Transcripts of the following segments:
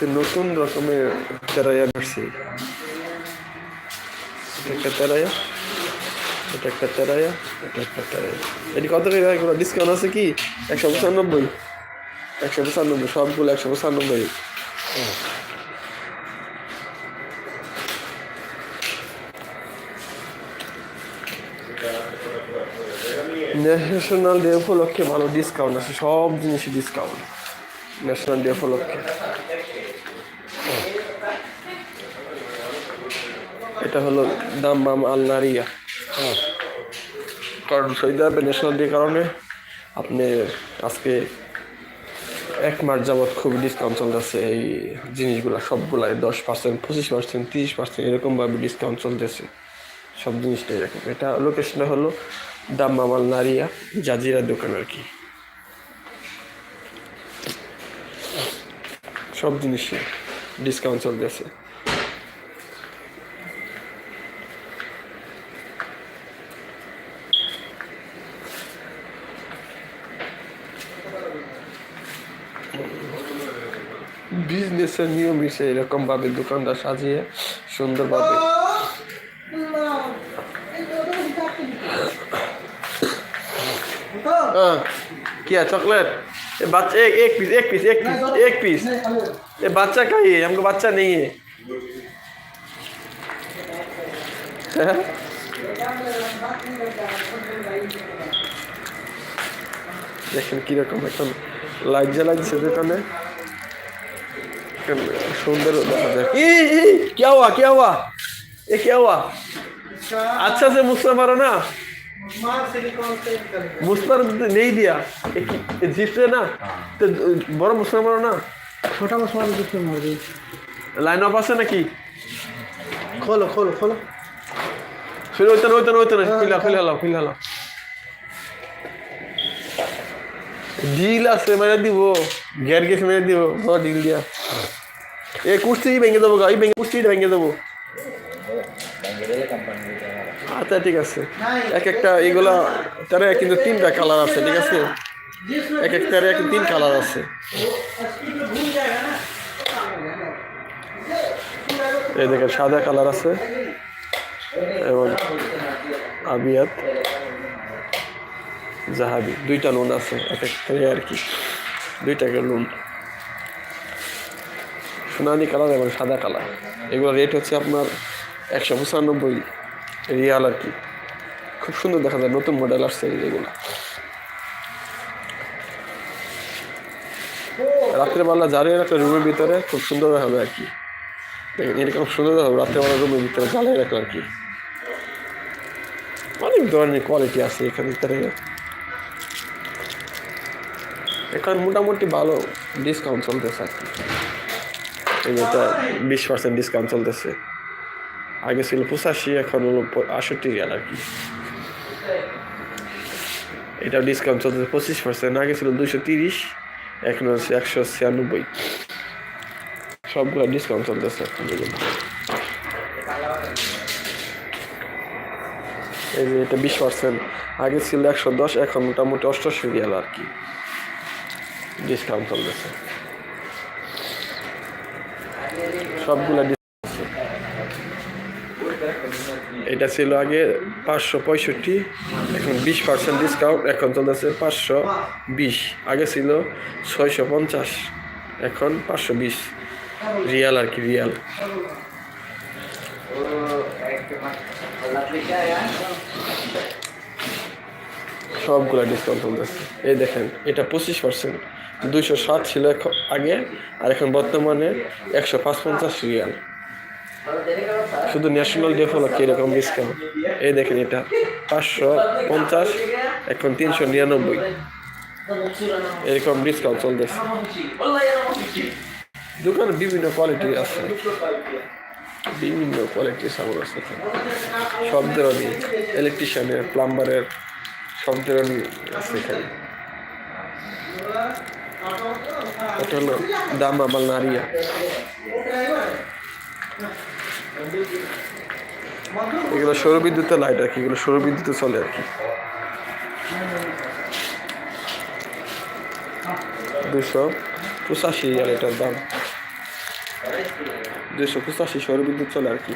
আজকে নতুন রকমের তেরাইয়া এটা একটা তেরাইয়া, এটা একটা তেরাইয়া, এটা একটা তেরাইয়া। এটি কত করে এগুলো ডিসকাউন্ট আছে কি? একশো পঁচানব্বই। একশো পঁচানব্বই, সবগুলো একশো পঁচানব্বই। ন্যাশনাল ডে উপলক্ষে ভালো ডিসকাউন্ট আছে, সব জিনিসই ডিসকাউন্ট ন্যাশনাল ডে উপলক্ষে। এটা হলো দাম বাম আলনারিয়া। কারণ সৌদি আরবে ন্যাশনাল ডে কারণে আপনি আজকে এক মাস যাবৎ খুব ডিসকাউন্ট চলতেছে এই জিনিসগুলো, সবগুলাই দশ পার্সেন্ট পঁচিশ পার্সেন্ট তিরিশ পার্সেন্ট এরকমভাবে ডিসকাউন্ট চলতেছে সব জিনিসটা এরকম। এটা লোকেশনটা হলো দাম্মামাল নারিয়া জাজিরা দোকান আর কি। সব জিনিসে ডিসকাউন্ট চলতেছে। বিজনেসের নিয়ম হিসেবে এরকম ভাবে দোকানটা সাজিয়ে সুন্দরভাবে हाँ क्या चॉकलेट ये बच्चा एक एक पीस एक पीस एक पीस एक पीस ये बच्चा का ही है हमको बच्चा नहीं है हैं? দেখেন কিরকম এখন লাইট জ্বালা দিচ্ছে দোকানে এখন সুন্দর দেখা যায় ই ই क्या हुआ क्या हुआ ये क्या हुआ अच्छा से मुस्कुरा मारो ना मुस्कुर नहीं दिया एक जीप से ना तो बड़ा मुस्कुरा मारो ना छोटा मसला किससे मार दी লাইন অফ আছে নাকি खोलो खोलो खोलो ফিরে ওইতে ওইতে ওইতে খুলে খুলে হলাম খুলে হলাম ডিল আছে মেরে দিব গ্যার গেছে মেরে দিব বড় ডিল দিয়া এ কুর্সি ভেঙে দেবো এই ভেঙে কুর্সিটা ভেঙে দেবো। আচ্ছা ঠিক আছে। এক একটা এগুলা, তারা কিন্তু তিনটা কালার আছে, ঠিক আছে? এক একটার এক তিন কালার আছে। এই দেখেন, সাদা কালার আছে এবং আবিয়াত, জাহাবি, দুইটা লোন আছে, এক একটা আর কি। দুইটাকে লোন সোনালি কালার এবং সাদা কালার। এগুলো রেট হচ্ছে আপনার একশো পঁচানব্বই রিয়াল আর কি। খুব সুন্দর দেখা যায়, নতুন মডেল আসছে এগুলো রাত্রেবেলা জ্বালিয়ে রাখলে রুমের ভিতরে খুব সুন্দর হবে আর কি। দেখেন, এরকম সুন্দর হবে, রাত্রেবেলা রুমের ভিতরে জ্বালিয়ে রাখলে আর কি। অনেক ধরনের কোয়ালিটি আছে এখানে ভিতরে এখন মোটামুটি ভালো ডিসকাউন্ট চলতেছে আর কি। এটা বিশ পার্সেন্ট ডিসকাউন্ট চলতেছে। আগে ছিল পঁচাশি, এখন হলো আষট্টি রিয়াল আর কি। এটা ডিসকাউন্ট চলতেছে পঁচিশ পার্সেন্ট আগে ছিল দুইশো তিরিশ, এখন হচ্ছে একশো ছিয়ানব্বই। সবগুলো ডিসকাউন্ট চলতেছে এই যে এটা বিশ পার্সেন্ট আগে ছিল একশো দশ, এখন মোটামুটি অষ্টআশি রিয়াল আর কি। ডিসকাউন্ট চলতেছে। সবগুলা এটা ছিল আগে পাঁচশো পঁয়ষট্টি, এখন বিশ পার্সেন্ট ডিসকাউন্ট এখন চলতেছে পাঁচশো বিশ। আগে ছিল ছয়শো পঞ্চাশ, এখন পাঁচশো বিশ। রিয়াল আর কি, রিয়াল। সবগুলা ডিসকাউন্ট চলতেছে। এই দেখেন, এটা পঁচিশ পার্সেন্ট দুইশো ষাট ছিল আগে, আর এখন বর্তমানে একশো পঞ্চাশ রিয়াল। শুধু ন্যাশনাল ডে হলো কীরকম ডিসকাউন্ট এই দেখেন এটা, পাঁচশো পঞ্চাশ, এখন তিনশো নিরানব্বই। এরকম ডিসকাউন্ট চলতেছে। দোকানে বিভিন্ন কোয়ালিটি আছে। বিভিন্ন কোয়ালিটির সামান আছে সব ধরনের ইলেকট্রিশিয়ানের প্লাম্বারের সব ধরনের আছে এখানে। এটা হলো দাম আবাল নারিয়া। এগুলো সৌর বিদ্যুতে লাইট আর কি, এগুলো সৌর বিদ্যুতে চলে আর কি। দুশো পঁচাশি আর এটার দাম। দুশো পঁচাশি সৌরবিদ্যুৎ চলে আর কি।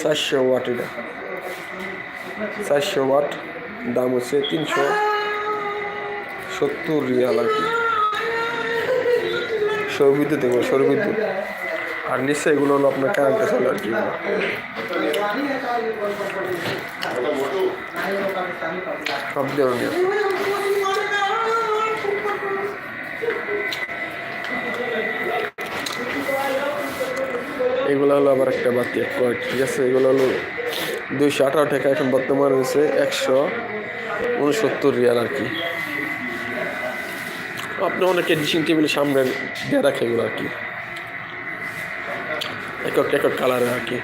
চারশো ওয়াট এটা। চারশো ওয়াট, দাম হচ্ছে তিনশো সত্তর রিয়াল আর কি। সৌর বিদ্যুৎ এগুলো সৌর বিদ্যুৎ। আর নিশ্চয় এগুলো হলো আপনার কারেন্টে চলে আর কি। সব ধরনের এগুলো হলো আবার একটা বাতি ঠিক আছে? এগুলো হলো দুইশো আঠারো টাকা এখন বর্তমানে হচ্ছে একশো উনসত্তর রিয়াল আর কি। আপনি অনেকে ড্রেসিং টেবিলের সামনে দিয়ে রাখে এগুলো আর কি। একক একক কালারের আর কি।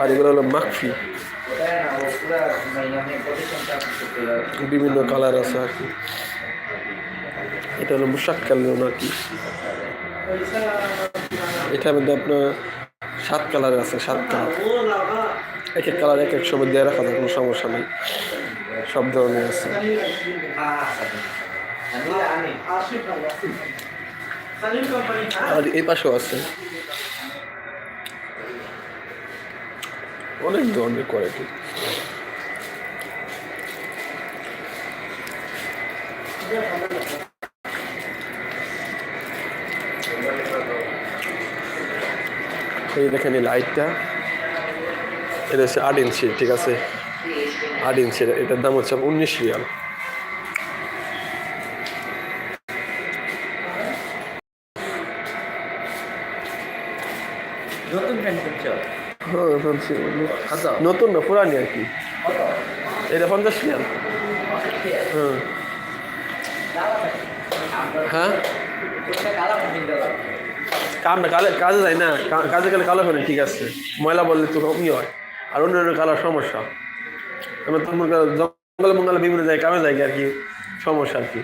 আর এগুলো হলো মাকফি বিভিন্ন কালার আছে আর কি। এটা হলো মুশাক্কাল লোন আর কি। এটার মধ্যে আপনার সাত কালার আছে, সাত কালার। এক এক কালার, এক এক সময় দিয়ে রাখা যায়, কোনো সমস্যা নেই। সব ধরনের আছে। আর এই পাশেও আছে। অনেক ধরনের কোয়ালিটি এই দেখেন এই লাইটটা। এটা হচ্ছে আট ইঞ্চি ঠিক আছে? আট ইঞ্চি এটার দাম হচ্ছে উনিশ রিয়াল। নতুন হ্যাঁ, নতুন না পুরানি আর কি। এটা পঞ্চাশ রিয়াল। হ্যাঁ। হ্যাঁ। কাম কালে কাজে যায় না কাজে গেলে কালো হয় ঠিক আছে। ময়লা বললে তো কমই হয় আর অন্য অন্য কালার সমস্যা। তো জঙ্গলে মঙ্গলে বিভিন্ন জায়গায় কামে যায় আর কি সমস্যা আর কি।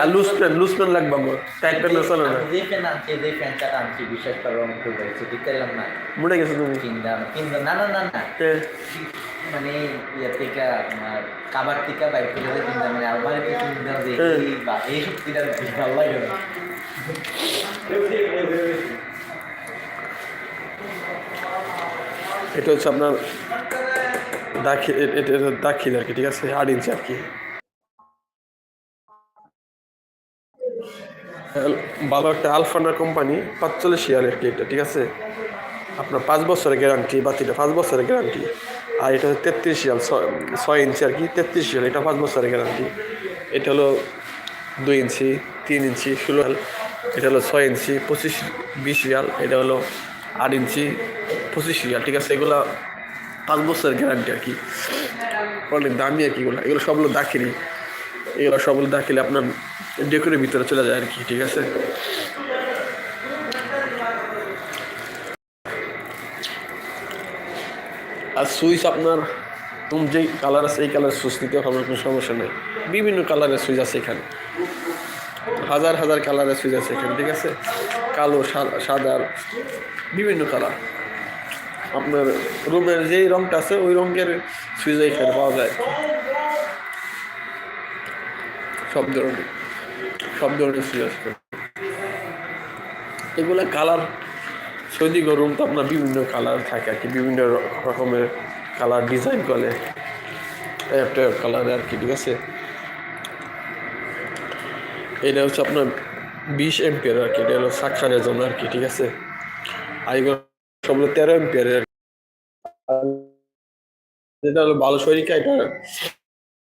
আর লুজ প্যান্ট লুজ প্যান্ট লাগবে আমার টাইট চলে না। আমি যে প্যান্ট আনছি যে প্যান্টটা আনছি বিশ্বাস করো আমি তো বলছি ঠিক করলাম না। মরে গেছে তুমি? না না না না। মানে ইয়ে থেকে আপনার কাবার থেকে বাইক থেকে যে কিনলাম মানে আলমারিতে কিনলাম যে এই বা এই সব কিনার ভালো লাগে না। এটা হচ্ছে আপনার দাখিল এটা দাখিল আর কি, ঠিক আছে? আট ইঞ্চি আর কি। আল- ভালো একটা আলফানা কোম্পানি পাঁচচল্লিশ ইয়ারের এটা ঠিক আছে? আপনার পাঁচ বছরের গ্যারান্টি বাতিটা পাঁচ বছরের গ্যারান্টি আর এটা হচ্ছে তেত্রিশ ইয়াল ছয়- ইঞ্চি আর কি, তেত্রিশ ইয়াল এটা পাঁচ বছরের গ্যারান্টি এটা হলো দুই ইঞ্চি তিন ইঞ্চি ষোলো এটা হলো ছয় ইঞ্চি, পঁচিশ, বিশ রিয়াল। এটা হলো আট ইঞ্চি, পঁচিশ রিয়াল, ঠিক আছে? এগুলো পাঁচ বছরের গ্যারান্টি আর কি। অনেক দামি আর কি এগুলো। এগুলো সবগুলো দাখিলি। এগুলো সবগুলো দাখিলে আপনার ডেকোরের ভিতরে চলে যায় আর কি, ঠিক আছে? আর সুইচ আপনার তুমি যেই কালার আছে, এই কালার সুইচ নিতে হবে, কোনো সমস্যা নেই। বিভিন্ন কালারের সুইচ আছে এখানে। হাজার হাজার কালারের সুইচ আছে এখানে, ঠিক আছে? কালো সাদা, বিভিন্ন কালার। আপনার রুমের যেই রংটা আছে, ওই রঙের সুইচ এখানে পাওয়া যায়। সব ধরনের সব ধরনের সুইচ আছে। এগুলো কালার সৌদি গরম তো আপনার বিভিন্ন কালার থাকে আর কি, বিভিন্ন রকমের কালার ডিজাইন করে। একটা কালারে আর কি, ঠিক আছে? এটা হচ্ছে আপনার বিশ এম্পিয়ার আর কি, এটা হলো সাক্ষারের জন্য আর কি, ঠিক আছে? আর এগুলো সবগুলো তেরো এম্পিয়ারের আর যেটা হলো ভালো শরীর